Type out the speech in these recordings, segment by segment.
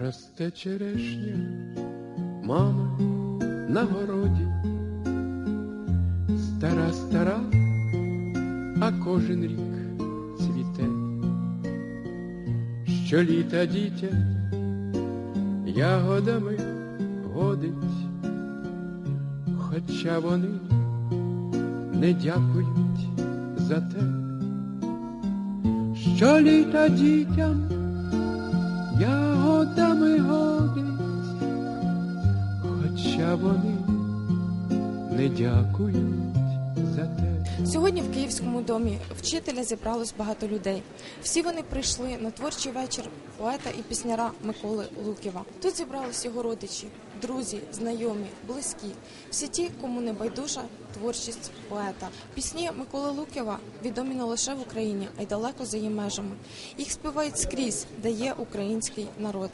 Росте черешня, мама на городі, стара, стара, а кожен рік цвіте, щоліта дітя ягодами годить, хоча вони не дякують за те, щоліта дітям ягодами годить, хоча вони не дякують. Сьогодні в Київському домі вчителя зібралось багато людей. Всі вони прийшли на творчий вечір поета і пісняра Миколи Луківа. Тут зібрались його родичі, друзі, знайомі, близькі, всі ті, кому не байдужа творчість поета. Пісні Миколи Луківа відомі не лише в Україні, а й далеко за її межами. Їх співають скрізь, де є український народ.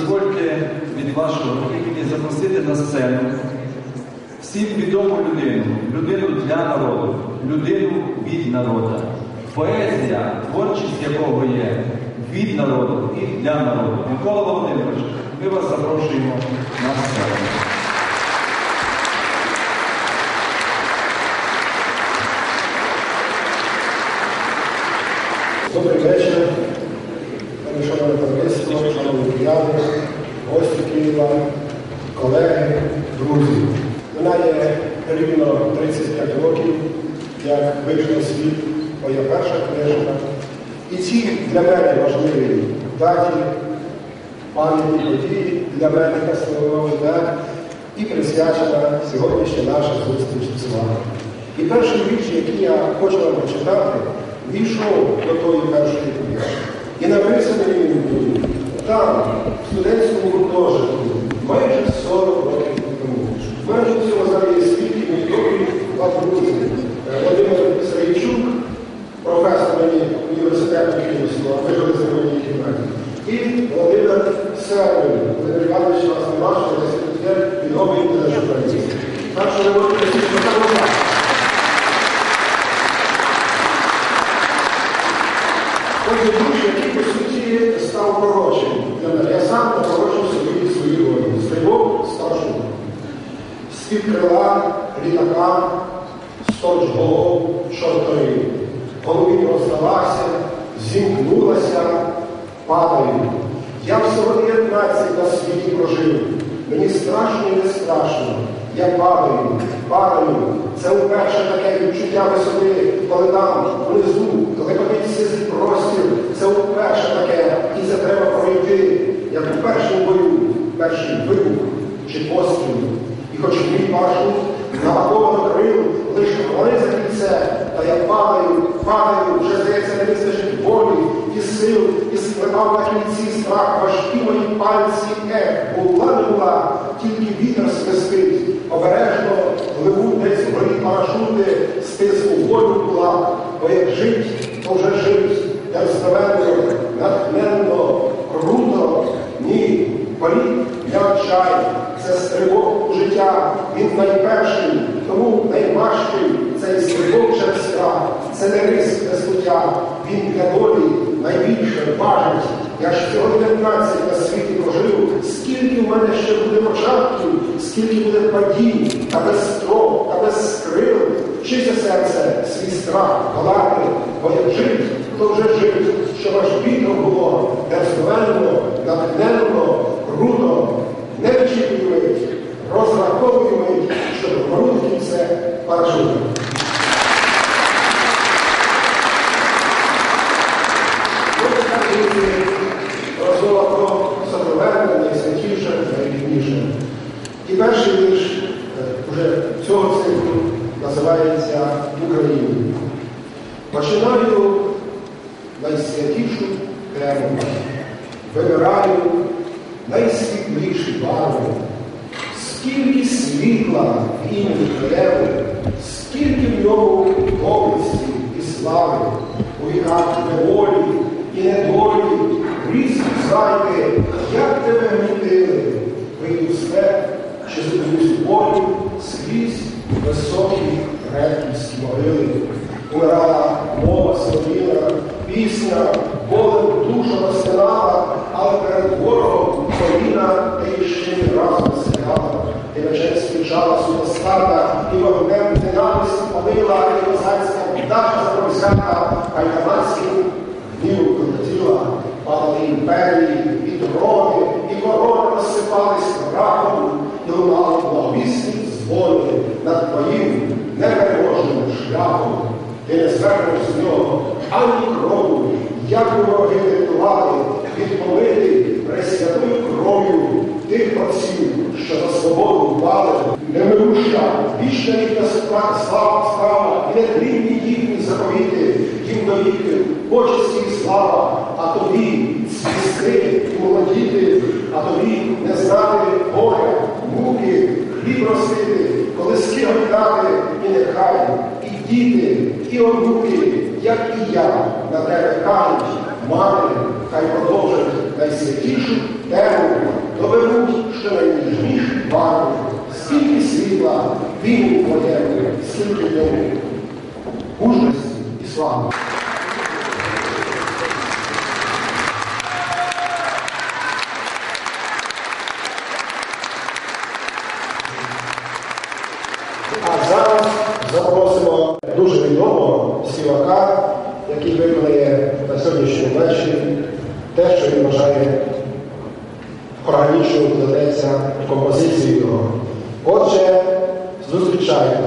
Дозвольте від вашого імені запросити на сцену всім відому людину, людину для народу, людину від народу. Поезія, творчість якого є від народу і для народу. Микола Володимирович, ми вас запрошуємо на сцену. Як вийшла в світ моя перша книжка. І ці для мене важливі даті, пам'ятні події для мене дня і присвячена сьогоднішня наша зустріч з вами. І перший вірш, який я хочу вам прочитати, війшов до тої першої книги. І написаний він був там, в студентському гуртожитку, майже 40 років тому. Мене в цьому залі світі мій добрий друзі. Володимир Сергійчук, професор мені університету Київського, жили з ним в. І Володимир Сервин, Володимир Іванович вас не бачив, але секретар відомий тележурналіст. Так що ви можете спитати. Отже, душ, який, по суті, став пророчим для мене. Я сам пророчив собі свої ролі. Стрибок старшого. З-під крила літака, сторч голов, чортові. Голові роздалася, зімкнулася, падаю. Я всього 19 на світі прожив. Мені страшно і не страшно. Я падаю, падаю. Це вперше таке відчуття висоти, коли там внизу, коли подивіться простір, це вперше таке, і це треба пройти, як у першому бою, перший вибух чи постріл. І хоч мій парашут напаковано крил, лише вони за кільце, та я падаю, падаю, вже здається, не вистачить волі і сил, і склепав на кінці страх. Важкі мої пальці, е, була не тільки вітер свистить, обережно пливуть десь вгорі парашути, стиску волю була, бо як жить, то вже жить, як знаменно, натхненно, круто, ні, політ не отчай, це стрибок у життя, він найперший, тому цей стрибок через це не риск не суття, він для долі найбільше важить. Я ж всього 19 на світі прожив, скільки в мене ще буде початків, скільки буде падінь, та без строк, та без скрил, вчися серце, свій страх долати, бо як жить, то вже жить, що ваш вітер було, дерзновенно, натхненно, круто, не вичікуй мить, розраховуй мить, щоб вгорути кінце парашутом. Ось так, друзі, розмова про сокровенне, найсвятіше, найрідніше. І перший вірш е, уже цього циклу називається Україна. Починаю найсвятішу тему. Вибираю найсвітліші барви. Скільки світла в імені Твоєму, скільки в ньому доблесті і слави, у віках неволі і недолі, різні зайки, як тебе гнітили, вийду все, що зупинюсь волю скрізь високі греківські могили. Умирала мова солов'їна, пісня, болем душа розтинала, але перед ворогом коліна ти ще ні разу не стріляла. Ти вечер спічала супостата, і вогнем ненависті палила, і козацька птаха запорозяка, а й канадським гнівом крутила, падали імперії, і дороги, і корони розсипались прахом, і лунали благовісні дзвони над твоїм непереможним шляхом. Ти не звернеш з нього ані крову, як вороги рятувати, відповити пресвятою кров'ю тих отців, що за свободу впали, немируща, вічна їхня слава справа, і нетлінні їхні заповіти, їм до віки, почесті і слава, а тобі свісти молодіти, а тобі не знати горя, муки, хліб ростити, колиски гойдати, і нехай, і діти, і онуки, як і я, на тебе кажуть, мати, хай продовжить найсвятішу тему, доведуть, що найніжніші барви, скільки світла, війну твоєму, скільки в мужності і слави. А зараз запросимо дуже відомого співака, який виконає на сьогоднішньому вечорі те, що він вважає органічно вкладеться в композицію. Отже, зустрічайте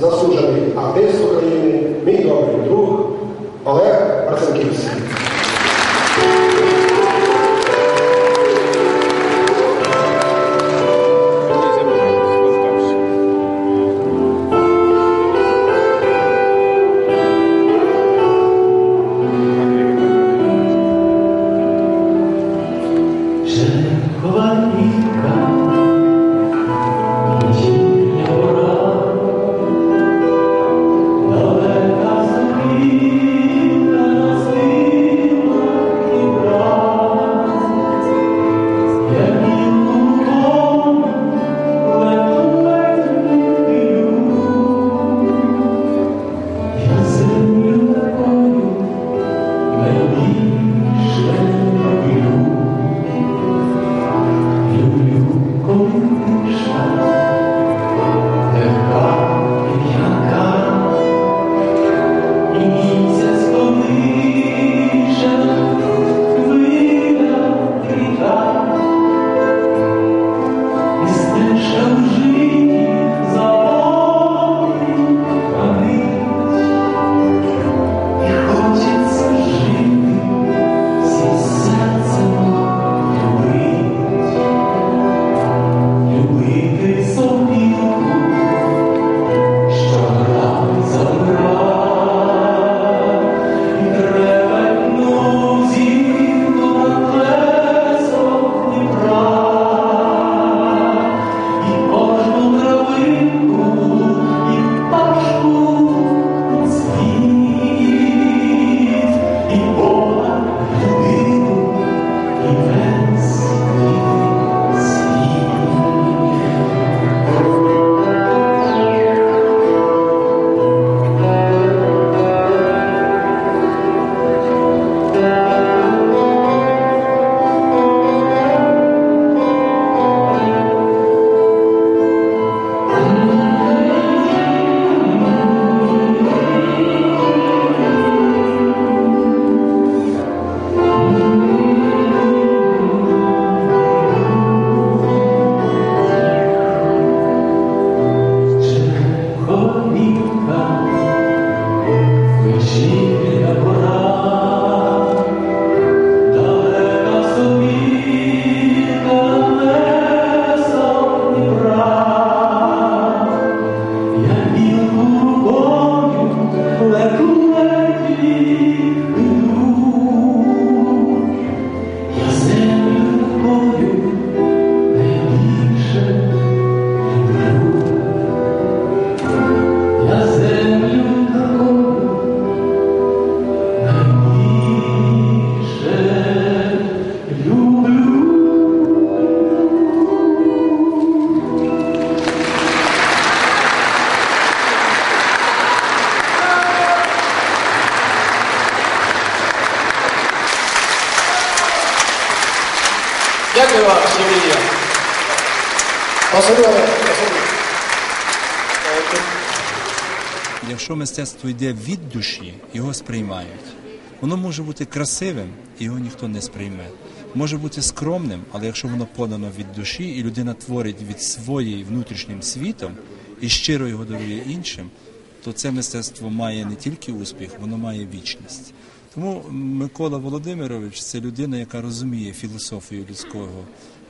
заслужений артист України, мій добрий друг Олег Марцинківський. Якщо мистецтво йде від душі, його сприймають. Воно може бути красивим, і його ніхто не сприйме. Може бути скромним, але якщо воно подано від душі, і людина творить від своєї внутрішнім світом і щиро його дарує іншим, то це мистецтво має не тільки успіх, воно має вічність. Тому Микола Володимирович це людина, яка розуміє філософію людського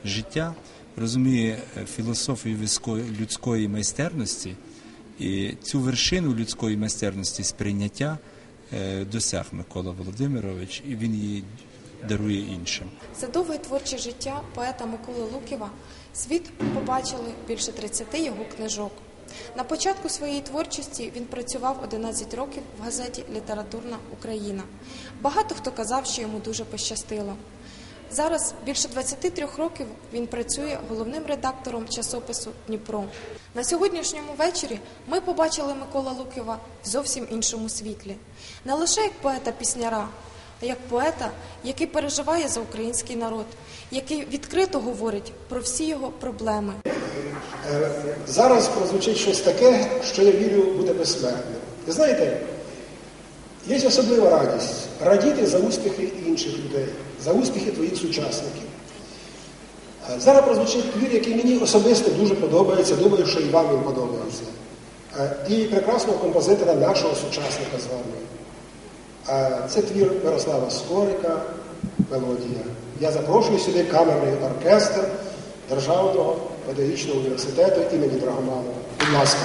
життя, розуміє е, філософію людської майстерності. І цю вершину людської майстерності сприйняття е, досяг Микола Володимирович, і він її дарує іншим. За довге творче життя поета Миколи Луківа світ побачили більше 30 його книжок. На початку своєї творчості він працював 11 років в газеті Літературна Україна. Багато хто казав, що йому дуже пощастило. Зараз більше 23 років він працює головним редактором часопису Дніпро. На сьогоднішньому вечорі ми побачили Микола Луківа в зовсім іншому світлі. Не лише як поета-пісняра, а як поета, який переживає за український народ, який відкрито говорить про всі його проблеми. Е, Зараз прозвучить щось таке, що я вірю буде безсмертним. І знаєте, є особлива радість радіти за успіхи інших людей, за успіхи твоїх сучасників. Зараз прозвучить твір, який мені особисто дуже подобається, думаю, що і вам він подобається. І прекрасного композитора нашого сучасника з вами. Це твір Мирослава Скорика, мелодія. Я запрошую сюди камерний оркестр Державного педагогічного університету імені Драгоманова. Будь ласка.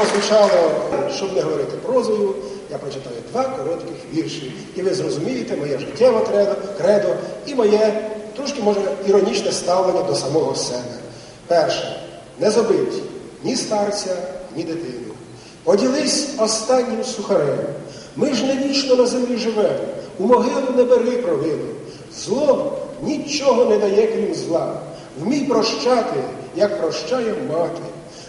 Прозвучало, щоб не говорити прозою, я прочитаю два коротких вірші. І ви зрозумієте моє життєве кредо, кредо і моє трошки може іронічне ставлення до самого себе. Перше, не забить ні старця, ні дитину. Поділись останнім сухарем. Ми ж не вічно на землі живемо, у могилу не бери провину. Зло нічого не дає, крім зла. Вмій прощати, як прощає мати.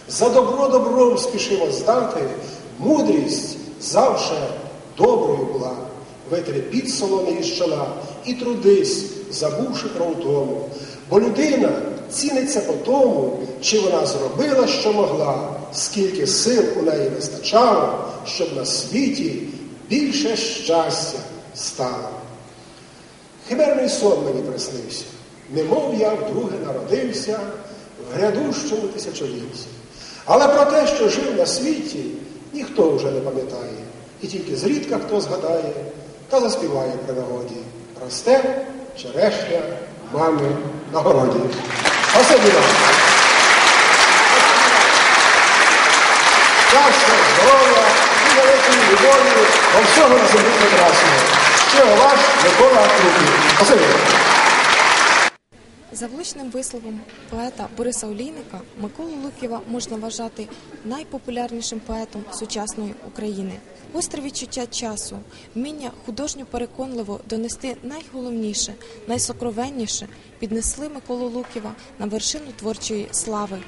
За добро добром спішимо здати, мудрість завше доброю була. Витри під солоний із чола і трудись, забувши про утому. Бо людина ціниться по тому, чи вона зробила, що могла, скільки сил у неї вистачало, щоб на світі більше щастя стало. Химерний сон мені приснився, немов я вдруге народився в грядущому тисячолітті. Але про те, що жив на світі, ніхто вже не пам'ятає, і тільки зрідка хто згадає та заспіває при нагоді. Росте черешня мами на городі. Вам. Щастя, здоров'я і великої любові, до всього на землі прекрасного. Щиро ваш Микола Крупів. Спасибі. За влучним висловом поета Бориса Олійника Миколу Луківа можна вважати найпопулярнішим поетом сучасної України. Остре відчуття часу, вміння художньо переконливо донести найголовніше, найсокровенніше піднесли Миколу Луківа на вершину творчої слави.